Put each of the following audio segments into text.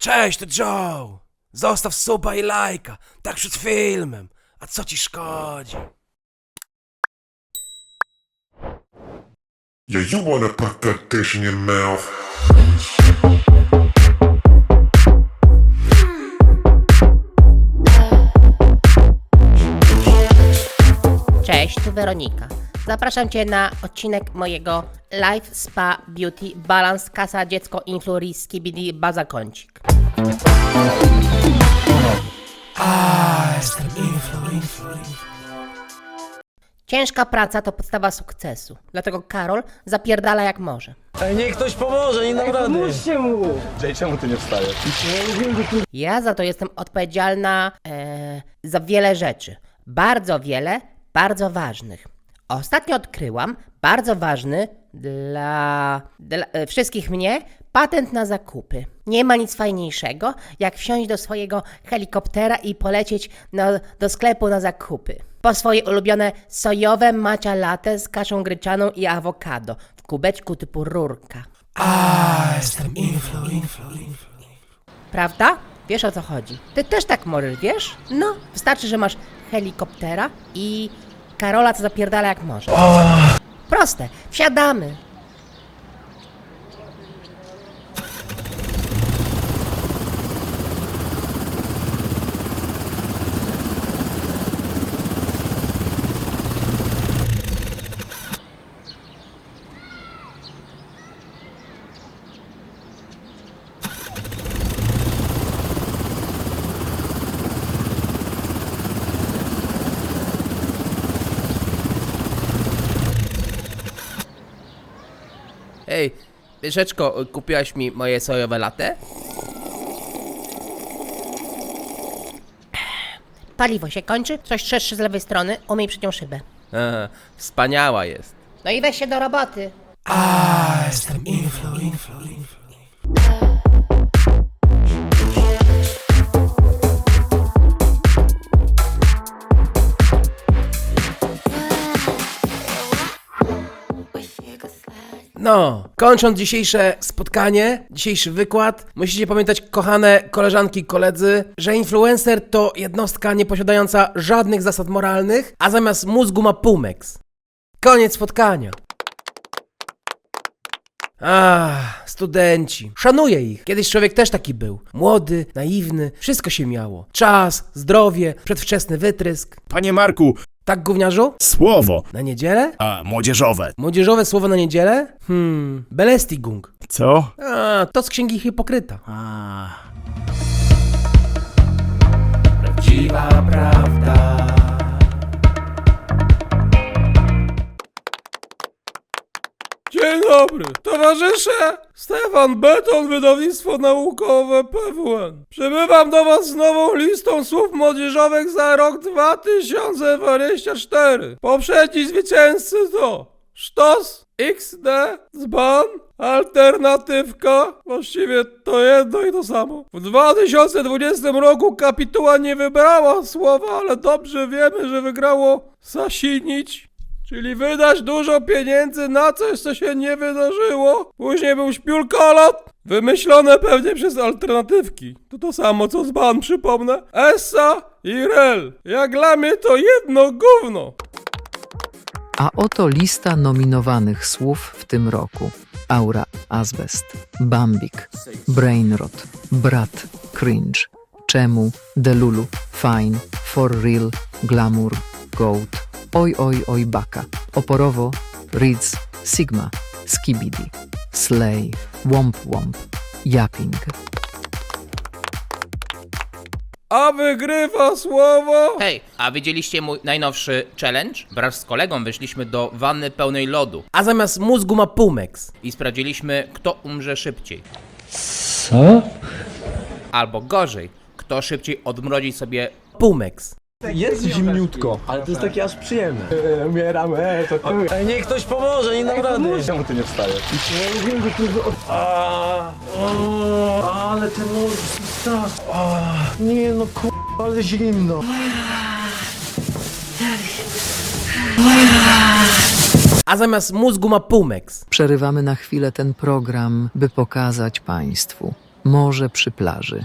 Cześć, to Joe! Zostaw suba i lajka, tak przed filmem. A co ci szkodzi? Yeah, you wanna put that dish in your mouth. Cześć, tu Weronika. Zapraszam Cię na odcinek mojego Live Spa Beauty Balance Kasa Dziecko Influris Skibidi Baza Kącik. Jestem influ, influ, influ. Ciężka praca to podstawa sukcesu. Dlatego Karol zapierdala jak może. Ej, niech ktoś pomoże, nie dam rady. Pomóżcie mu! Jay, czemu ty nie wstajesz? Ja za to jestem odpowiedzialna e, za wiele rzeczy. Bardzo wiele, bardzo ważnych. Ostatnio odkryłam bardzo ważny dla, dla e, wszystkich mnie patent na zakupy. Nie ma nic fajniejszego, jak wsiąść do swojego helikoptera i polecieć na, do sklepu na zakupy. Po swoje ulubione sojowe matcha latte z kaszą gryczaną i awokado w kubeczku typu rurka. A, jestem influ, influ, influ. Prawda? Wiesz o co chodzi. Ty też tak możesz, wiesz? No, wystarczy, że masz helikoptera i Karola co zapierdala jak może. Proste, wsiadamy. Ej, Myszeczko, kupiłaś mi moje sojowe latte? Paliwo się kończy, coś trzeszczy z lewej strony, umyj przed nią szybę. Aha, wspaniała jest. No i weź się do roboty. A, jestem influ, influ, influ. No, kończąc dzisiejsze spotkanie, dzisiejszy wykład, musicie pamiętać, kochane koleżanki i koledzy, że influencer to jednostka nieposiadająca żadnych zasad moralnych, a zamiast mózgu ma pumex. Koniec spotkania. Ah, studenci. Szanuję ich. Kiedyś człowiek też taki był. Młody, naiwny, wszystko się miało. Czas, zdrowie, przedwczesny wytrysk. Panie Marku, Tak, gówniarzu? słowo. Na niedzielę? A, młodzieżowe. Młodzieżowe słowo na niedzielę? Hmm, belestigung. Co? A, to z księgi hipokryta. A, Prawdziwa prawda. Dzień dobry, towarzysze! Stefan Beton, wydawnictwo naukowe PWN. Przybywam do was z nową listą słów młodzieżowych za rok 2024. Poprzedni zwycięzcy to Sztos, XD, Dzban, Alternatywka, właściwie to jedno i to samo. W 2020 roku kapituła nie wybrała słowa, ale dobrze wiemy, że wygrało zasinić. Czyli wydać dużo pieniędzy na coś, co się nie wydarzyło. Później był śpiulkolot, wymyślone pewnie przez alternatywki. To to samo co z ban, przypomnę. Essa i Rel. Jak dla mnie to jedno gówno. A oto lista nominowanych słów w tym roku. Aura, Azbest, Bambik, Brainrot, Brat, Cringe, Czemu, Delulu, Fine, For Real, Glamour, Goat, Oj Oj Oj Baka, Oporowo, Ritz, Sigma, Skibidi, Slay, Womp Womp, Yapping. A wygrywa słowo... Hej, a widzieliście mój najnowszy challenge? Wraz z kolegą wyszliśmy do wanny pełnej lodu A zamiast mózgu ma pumex. i sprawdziliśmy, kto umrze szybciej. Co? Albo gorzej, kto szybciej odmrodzi sobie Pumex. Jest zimniutko, ale to jest takie aż przyjemne. Umieram, ej, to chuj. Ej, niech ktoś pomoże, nie dam rady. Czemu ty nie wstajesz? Nie wiem, że tu... A, o, ale ten nóż jest tak... Nie no ku... ale zimno. A zamiast mózgu ma pumex. Przerywamy na chwilę ten program, by pokazać Państwu, Morze przy plaży.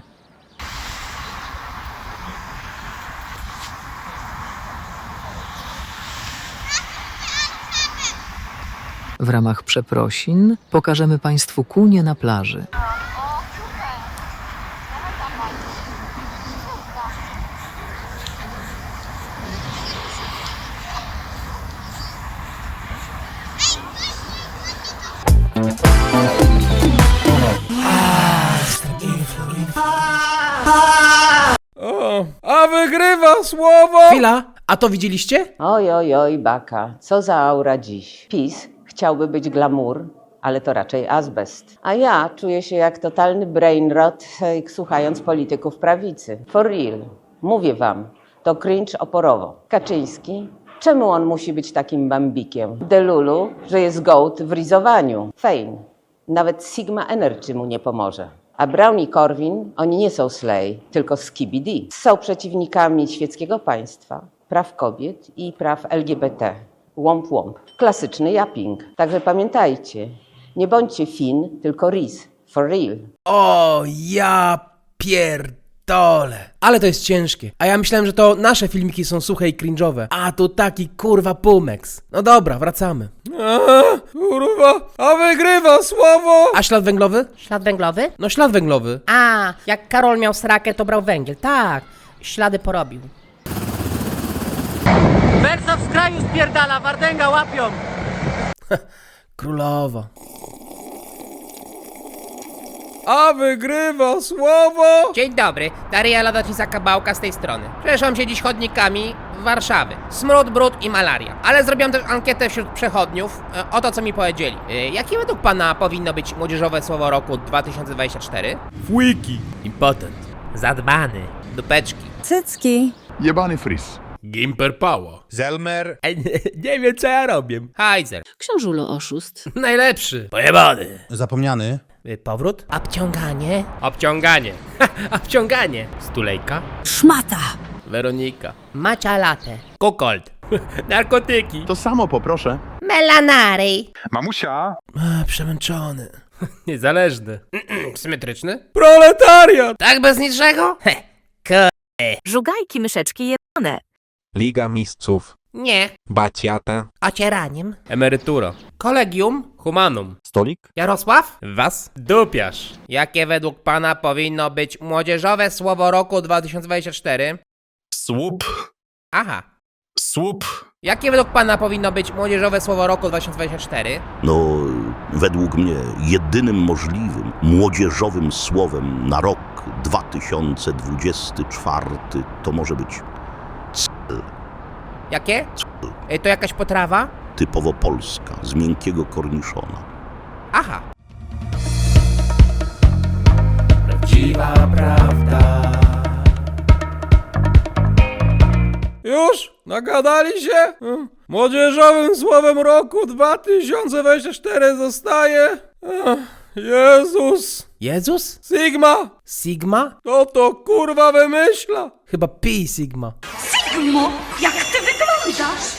W ramach przeprosin pokażemy Państwu kunie na plaży. O, a wygrywa słowo... Chwila, a to widzieliście? Oj, oj, oj, baka, co za aura dziś. PiS chciałby być glamour, ale to raczej azbest. A ja czuję się jak totalny brainrot, e, słuchając polityków prawicy. For real, mówię wam, to cringe oporowo. Kaczyński, czemu on musi być takim bambikiem? Delulu, że jest gołd w rizowaniu. Fame, nawet Sigma Energy mu nie pomoże. A Brown i Corwin, oni nie są slay, tylko skibidi. Są przeciwnikami świeckiego państwa, praw kobiet i praw LGBT. Łomp łomp. Klasyczny japping. Także pamiętajcie, nie bądźcie Fin, tylko Riz. For real. O, ja pierdolę. Ale to jest ciężkie. A ja myślałem, że to nasze filmiki są suche i cringe'owe. A tu taki kurwa pumeks. No dobra, wracamy. Aha, kurwa, a wygrywa słowo... A ślad węglowy? Ślad węglowy? No ślad węglowy. A, jak Karol miał srakę, to brał węgiel. Tak, ślady porobił. Wersa w skraju spierdala, Wardęga łapią! Królowa. A wygrywa słowo... Dzień dobry, Daria Lodownica Kabałka z tej strony. Przeszłam się dziś chodnikami Warszawy. Smród, brud i malaria. Ale zrobiłam też ankietę wśród przechodniów e, o to, co mi powiedzieli. E, Jakie według pana powinno być młodzieżowe słowo roku 2024? Wiki. Impotent. Zadbany. Dupeczki. Cycki. Jebany fris. Gimper Pała. Zelmer. nie wiem, co ja robię. Hajzer. Książulo oszust. Najlepszy. Pojebany. Zapomniany. Y, Powrót? Obciąganie. Obciąganie. Obciąganie. Stulejka. Szmata. Weronika. Macia latte. Kukold. Narkotyki. To samo poproszę. Melanary. Mamusia. A, przemęczony. Niezależny. Symetryczny? Proletariat! Tak bez niczego? He. K. Żugajki myszeczki jebane. Liga Mistrzów, Nie. Baciata, Ocieraniem. Emerytura. Kolegium. Humanum. Stolik, Jarosław? Was? Dupiarz. Jakie według pana powinno być młodzieżowe słowo roku 2024? Słup. Aha. Słup. Jakie według pana powinno być młodzieżowe słowo roku 2024? No, według mnie jedynym możliwym młodzieżowym słowem na rok 2024 to może być Jakie? Y, To jakaś potrawa? typowo polska, z miękkiego korniszona. Aha. Już? Nagadali się? Hmm. Młodzieżowym słowem roku 2024 zostaje... Ach, Jezus. Jezus? Sigma. Sigma? To to kurwa wymyśla. Chyba Pi Sigma. Sigmo, jak ty wyglądasz?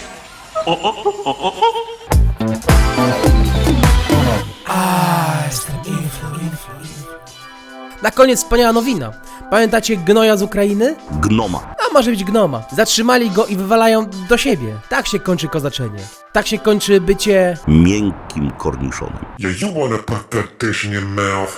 Na koniec wspaniała nowina. Pamiętacie gnoja z Ukrainy? Gnoma. A może być gnoma. Zatrzymali go i wywalają do siebie. Tak się kończy kozaczenie. Tak się kończy bycie... Miękkim korniszonem. Yeah, you wanna put that dish in your mouth.